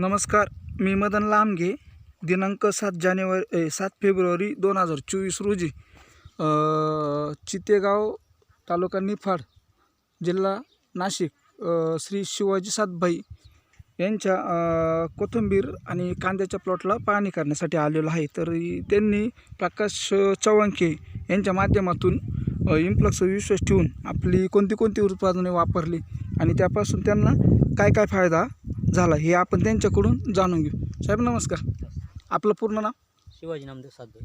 नमस्कार मी मदन लांबगे दिनांक सात जानेवारी सात फेब्रुवारी दोन हजार चोवीस रोजी चितेगाव तालुका निफाड जिल्हा नाशिक श्री शिवाजी सातभाई यांच्या कोथिंबीर आणि कांद्याच्या प्लॉटला पाहणी करण्यासाठी आलेलो आहे. तर त्यांनी प्रकाश चव्हाणके यांच्या माध्यमातून इम्प्लक्स विश्वास ठेवून आपली कोणती कोणती उत्पादने वापरली आणि त्यापासून त्यांना काय काय फायदा झाला हे आपण त्यांच्याकडून जाणून घेऊ. साहेब नमस्कार. आपलं पूर्ण नाव? शिवाजी नामदेव सातबाई.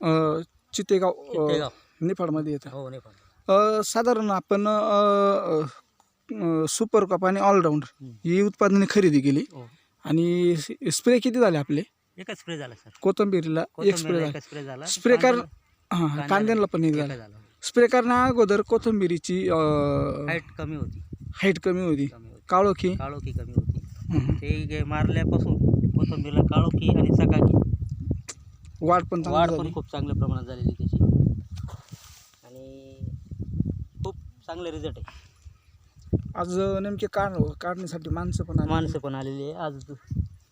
अ, चितेगाव अ, चितेगाव. निफाडमध्ये येतं. हो नेपाळ अ, साधारण आपण अ, अ, सुपर कप आणि ऑलराऊंडर हम्म. ही उत्पादने खरेदी केली हो. आणि स्प्रे किती झाले आपले? एकच स्प्रे झाला सर. कोथंबीरीला एक स्प्रे कोथिंबीरला झाला. एकच स्प्रे झाला. स्प्रे कर हां कांद्याला पण एक झाला. झाला. स्प्रे करण्या अगोदर कोथंबीरीची हाईट कमी होती. हाईट कमी होती. कमी होती. काळोखी? काळोखी कमी होती. ते गे- मारल्यापासून कोथिंबीरला काळोखी आणि सकाकी वाढ पण चांगली वाढ झाली. पण खूप चांगल्या प्रमाणात झालेली त्याची. आणि खूप चांगले रिझल्ट आहे. आज नेमके काढ काढण्यासाठी माणसं पण आली. माणसं पण आलेली आहे. आज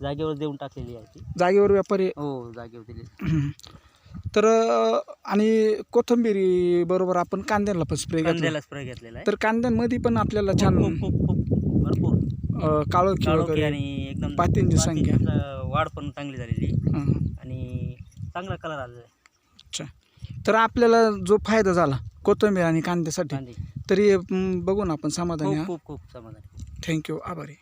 जागेवर देऊन टाकलेली आहे ती. जागेवर व्यापारी. हो जागेवर दिली तर अ, आणि कोथंबिरी बरोबर आपण कांद्याला पण स्प्रे घेतला. कांद्याला स्प्रे घेतलेला आहे. तर कांद्यांमध्ये पण आपल्याला छान खूप भरपूर. अ, काळोखी काळोखी वगैरे आणि एकदम पातींची संख्या. पातींचा वाढ पण चांगली झालेली. आहे. हं. आणि चांगला कलर आलेला आहे. अच्छा. तर आपल्याला जो फायदा झाला कोथिंबीर आणि कांद्यासाठी कांदे. तरी अं, बघून आपण समाधानी खूप हा खूप खूप समाधान. थँक्यू आभारी.